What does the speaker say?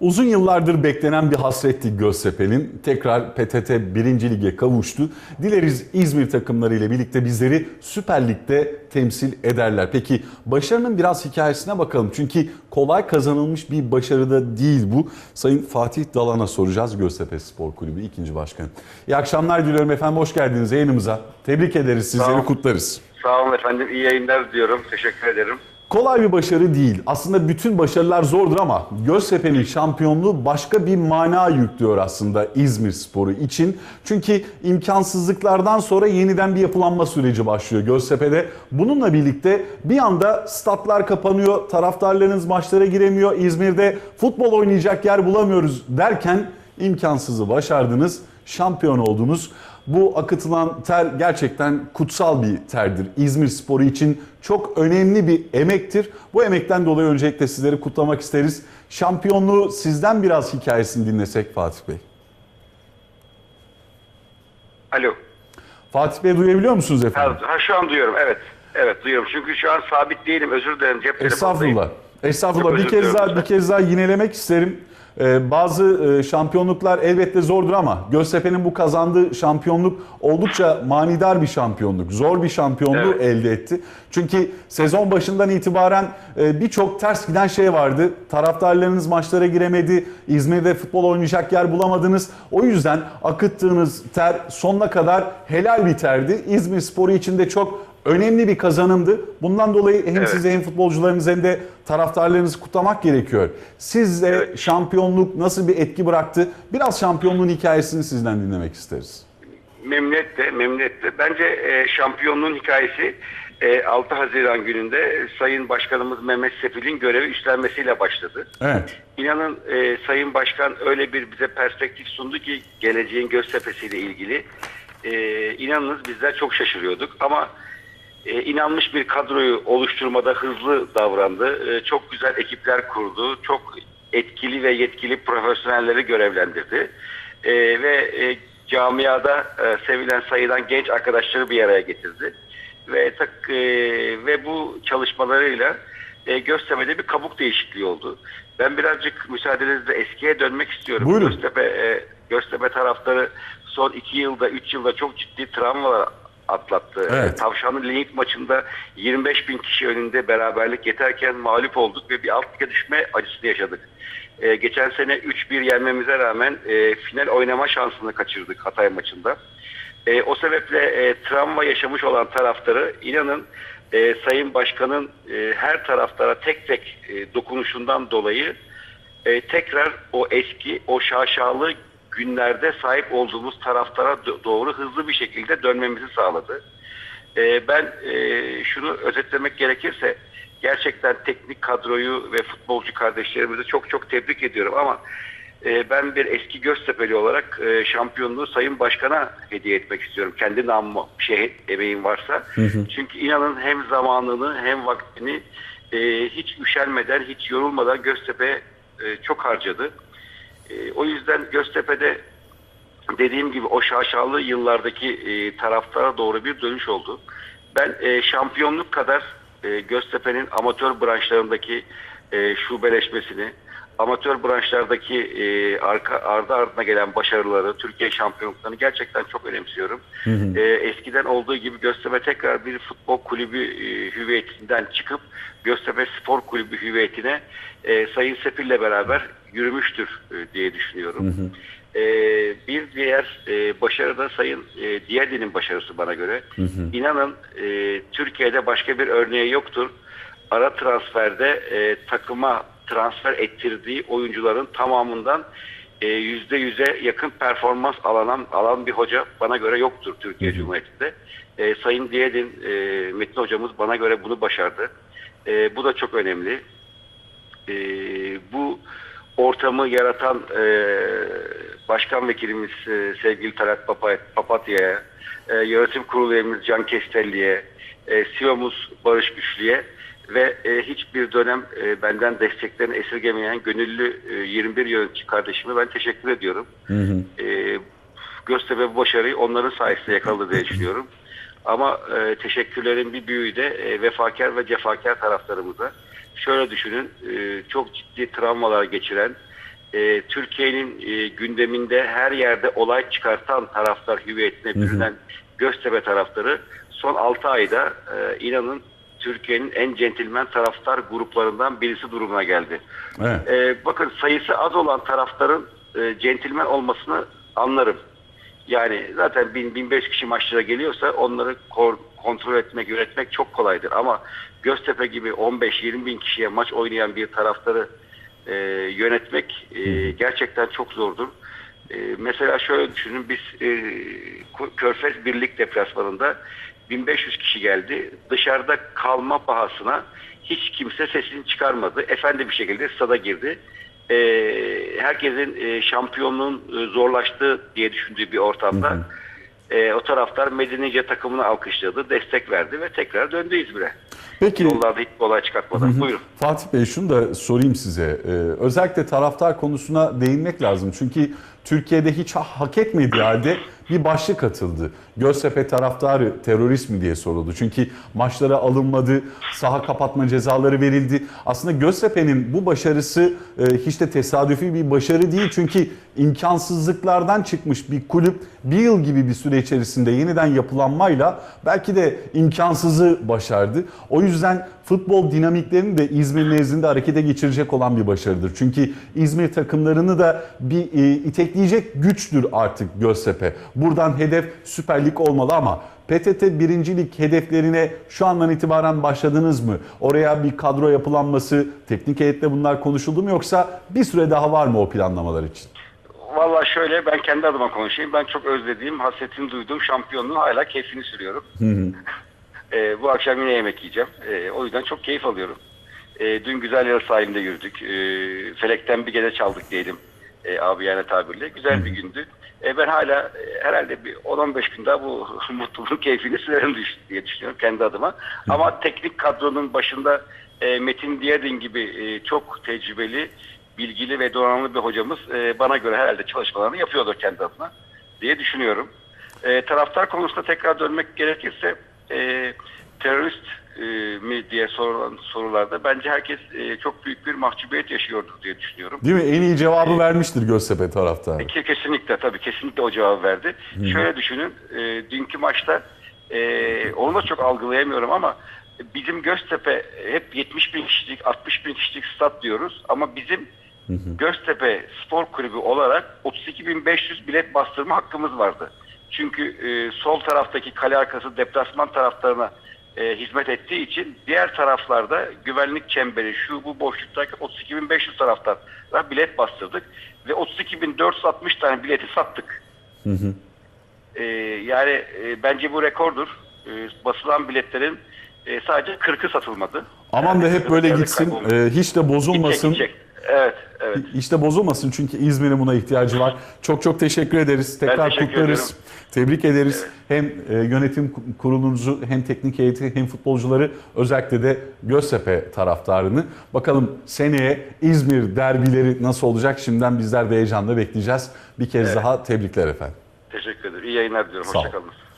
Uzun yıllardır beklenen bir hasretti Göztepe'nin. Tekrar PTT 1. Lig'e kavuştu. Dileriz İzmir takımlarıyla birlikte bizleri Süper Lig'de temsil ederler. Peki başarının biraz hikayesine bakalım. Çünkü kolay kazanılmış bir başarı da değil bu. Sayın Fatih Dalan'a soracağız Göztepe Spor Kulübü 2. Başkanı. İyi akşamlar diliyorum efendim. Hoş geldiniz yayınımıza. Tebrik ederiz. Sizleri kutlarız. Sağ olun efendim. İyi yayınlar diyorum. Teşekkür ederim. Kolay bir başarı değil. Aslında bütün başarılar zordur ama Göztepe'nin şampiyonluğu başka bir mana yüklüyor aslında İzmir Sporu için. Çünkü imkansızlıklardan sonra yeniden bir yapılanma süreci başlıyor Göztepe'de. Bununla birlikte bir anda statlar kapanıyor, taraftarlarınız maçlara giremiyor. İzmir'de futbol oynayacak yer bulamıyoruz derken imkansızı başardınız, şampiyon oldunuz. Bu akıtılan ter gerçekten kutsal bir terdir. İzmir Sporu için çok önemli bir emektir. Bu emekten dolayı öncelikle sizleri kutlamak isteriz. Şampiyonluğu sizden biraz hikayesini dinlesek Fatih Bey. Alo. Fatih Bey duyabiliyor musunuz efendim? ha, şu an duyuyorum. Evet. Evet duyuyorum. Çünkü şu an sabit değilim. Özür dilerim. Cep. Estağfurullah. Estağfurullah. Çok Bir kez daha bir kez daha yinelemek isterim. Ee, bazı e, şampiyonluklar elbette zordur ama Göztepe'nin bu kazandığı şampiyonluk oldukça manidar bir şampiyonluk. Zor bir şampiyonluğu Evet. elde etti. Çünkü sezon başından itibaren e, birçok ters giden şey vardı. Taraftarlarınız maçlara giremedi. İzmir'de futbol oynayacak yer bulamadınız. O yüzden akıttığınız ter sonuna kadar helal bir terdi. İzmir Sporu için de çok önemli bir kazanımdı. Bundan dolayı hem Evet. size hem futbolcularınız hem de taraftarlarınızı kutlamak gerekiyor. Sizde Evet. şampiyonluk nasıl bir etki bıraktı? Biraz şampiyonluğun hikayesini sizden dinlemek isteriz. Memnuniyetle, memnuniyetle. Bence e, şampiyonluğun hikayesi e, 6 Haziran gününde Sayın Başkanımız Mehmet Sefil'in görevi üstlenmesiyle başladı. Evet. İnanın e, Sayın Başkan öyle bir bize perspektif sundu ki geleceğin Göztepe'siyle ilgili. E, inanınız bizler çok şaşırıyorduk ama e, inanmış bir kadroyu oluşturmada hızlı davrandı. E, çok güzel ekipler kurdu. Çok etkili ve yetkili profesyonelleri görevlendirdi. E, ve e, camiada e, sevilen sayılan genç arkadaşları bir araya getirdi. Ve tak, e, ve bu çalışmalarıyla e, Göztepe'de bir kabuk değişikliği oldu. Ben birazcık müsaadenizle eskiye dönmek istiyorum. Buyurun. Göztepe, e, Göztepe taraftarı son iki yılda, üç yılda çok ciddi travmalar atlattı. Evet. Tavşanlı Lig maçında 25 bin kişi önünde beraberlik yeterken mağlup olduk ve bir alt lige düşme acısı yaşadık. E, geçen sene 3-1 yenmemize rağmen e, final oynama şansını kaçırdık Hatay maçında. E, o sebeple e, travma yaşamış olan taraftarı inanın e, Sayın Başkan'ın e, her taraftara tek tek e, dokunuşundan dolayı e, tekrar o eski, o şaşalı günlerde sahip olduğumuz taraftara do- doğru hızlı bir şekilde dönmemizi sağladı. E, ben e, şunu özetlemek gerekirse gerçekten teknik kadroyu ve futbolcu kardeşlerimizi çok çok tebrik ediyorum ama e, ben bir eski Göztepe'li olarak e, şampiyonluğu Sayın Başkan'a hediye etmek istiyorum. Kendi bir şey emeğim varsa. Çünkü inanın hem zamanını hem vaktini e, hiç üşenmeden, hiç yorulmadan Göztepe e, çok harcadı. E, o yüzden Göztepe'de dediğim gibi o şaşalı yıllardaki e, taraftara doğru bir dönüş oldu. Ben e, şampiyonluk kadar e, Göztepe'nin amatör branşlarındaki e, şubeleşmesini, amatör branşlardaki e, arka ardı ardına gelen başarıları, Türkiye şampiyonluklarını gerçekten çok önemsiyorum. E, eskiden olduğu gibi Göztepe tekrar bir futbol kulübü e, hüviyetinden çıkıp Göztepe Spor Kulübü hüviyetine e, Sayın Sefil'le beraber yürümüştür e, diye düşünüyorum. Ee, bir diğer e, başarı da Sayın e, Diyerli'nin başarısı bana göre. İnanın e, Türkiye'de başka bir örneği yoktur. Ara transferde e, takıma transfer ettirdiği oyuncuların tamamından e, yüzde yüze yakın performans alan, alan bir hoca bana göre yoktur Türkiye Cumhuriyeti'nde. E, Sayın Diyerlin, e, Metin hocamız bana göre bunu başardı. E, bu da çok önemli e, bu ortamı yaratan e, başkan vekilimiz e, sevgili Talat Papa- Papatya'ya, e, yönetim kurulu üyemiz Can Kestelli'ye, e, CEO'muz Barış Güçlü'ye ve e, hiçbir dönem e, benden desteklerini esirgemeyen gönüllü e, 21 yönetici kardeşime ben teşekkür ediyorum. E, Göztepe bu başarıyı onların sayesinde yakaladı diye düşünüyorum. Ama e, teşekkürlerin bir büyüğü de e, vefakar ve cefakar taraftarımıza. Şöyle düşünün, e, çok ciddi travmalar geçiren, e, Türkiye'nin e, gündeminde her yerde olay çıkartan taraftar hüviyetine bürünen Göztepe taraftarı son 6 ayda e, inanın Türkiye'nin en centilmen taraftar gruplarından birisi durumuna geldi. Evet. E, bakın sayısı az olan taraftarın e, centilmen olmasını anlarım. Yani zaten 1000-1500 kişi maçlara geliyorsa onları kor- kontrol etmek, yönetmek çok kolaydır. Ama Göztepe gibi 15-20 bin kişiye maç oynayan bir taraftarı e, yönetmek e, gerçekten çok zordur. E, mesela şöyle düşünün biz e, Körfez Birlik deplasmanında 1500 kişi geldi. Dışarıda kalma pahasına hiç kimse sesini çıkarmadı. Efendi bir şekilde stada girdi. E, herkesin e, şampiyonluğun e, zorlaştığı diye düşündüğü bir ortamda e, o taraftar Medenice takımını alkışladı, destek verdi ve tekrar döndü İzmir'e. Peki Yollarda hiçbir olay çıkartmadan. Buyurun. Fatih Bey şunu da sorayım size. Ee, özellikle taraftar konusuna değinmek lazım. Çünkü Türkiye'de hiç ha- hak etmediği halde bir başlık atıldı. Göztepe taraftarı terörist mi diye soruldu. Çünkü maçlara alınmadı, saha kapatma cezaları verildi. Aslında Göztepe'nin bu başarısı e, hiç de tesadüfi bir başarı değil. Çünkü imkansızlıklardan çıkmış bir kulüp bir yıl gibi bir süre içerisinde yeniden yapılanmayla belki de imkansızı başardı. O yüzden futbol dinamiklerini de İzmir nezdinde harekete geçirecek olan bir başarıdır. Çünkü İzmir takımlarını da bir e, itekleyecek güçtür artık Göztepe. Buradan hedef Süper Lig olmalı ama PTT birincilik hedeflerine şu andan itibaren başladınız mı? Oraya bir kadro yapılanması, teknik heyette bunlar konuşuldu mu yoksa bir süre daha var mı o planlamalar için? Valla şöyle ben kendi adıma konuşayım. Ben çok özlediğim, hasretini duyduğum şampiyonluğun hala keyfini sürüyorum. Ee, bu akşam yine yemek yiyeceğim. Ee, o yüzden çok keyif alıyorum. Ee, dün güzel yalı sahilinde yürüdük. Ee, felekten bir gece çaldık diyelim. Ee, abi yani tabirle. Güzel bir gündü. Ee, ben hala e, herhalde bir 10-15 gün daha bu mutluluğun keyfini sürerim diye düşünüyorum kendi adıma. Ama teknik kadronun başında e, Metin Diyerdin gibi e, çok tecrübeli, bilgili ve donanımlı bir hocamız e, bana göre herhalde çalışmalarını yapıyordur kendi adına diye düşünüyorum. E, taraftar konusunda tekrar dönmek gerekirse e, terörist e, mi diye sorulan sorularda bence herkes e, çok büyük bir mahcubiyet yaşıyordur diye düşünüyorum. Değil mi? En iyi cevabı vermiştir Göztepe taraftarı. Ki- Kesinlikle tabii kesinlikle o cevabı verdi. Şöyle düşünün e, dünkü maçta e, onu da çok algılayamıyorum ama bizim Göztepe hep 70 bin kişilik 60 bin kişilik stat diyoruz ama bizim Göztepe Spor Kulübü olarak 32.500 bilet bastırma hakkımız vardı. Çünkü e, sol taraftaki kale arkası deplasman taraftarına e, hizmet ettiği için diğer taraflarda güvenlik çemberi şu bu boşluktaki 32.500 taraftar bilet bastırdık ve 32.460 tane bileti sattık. E, yani e, bence bu rekordur. E, basılan biletlerin e, sadece 40'ı satılmadı. Aman da Yani hep böyle gitsin, e, hiç de bozulmasın. Gidecek, gidecek. Evet, evet. De bozulmasın çünkü İzmir'in buna ihtiyacı var. Çok çok teşekkür ederiz. Tekrar teşekkür kutlarız. ediyorum. Tebrik ederiz. Hem e, yönetim kurulunuzu hem teknik heyeti hem futbolcuları özellikle de Göztepe taraftarını. Bakalım seneye İzmir derbileri nasıl olacak? Şimdiden bizler de heyecanla bekleyeceğiz. Bir kez daha tebrikler efendim. Teşekkür ederim. İyi yayınlar diliyorum. Hoşçakalın.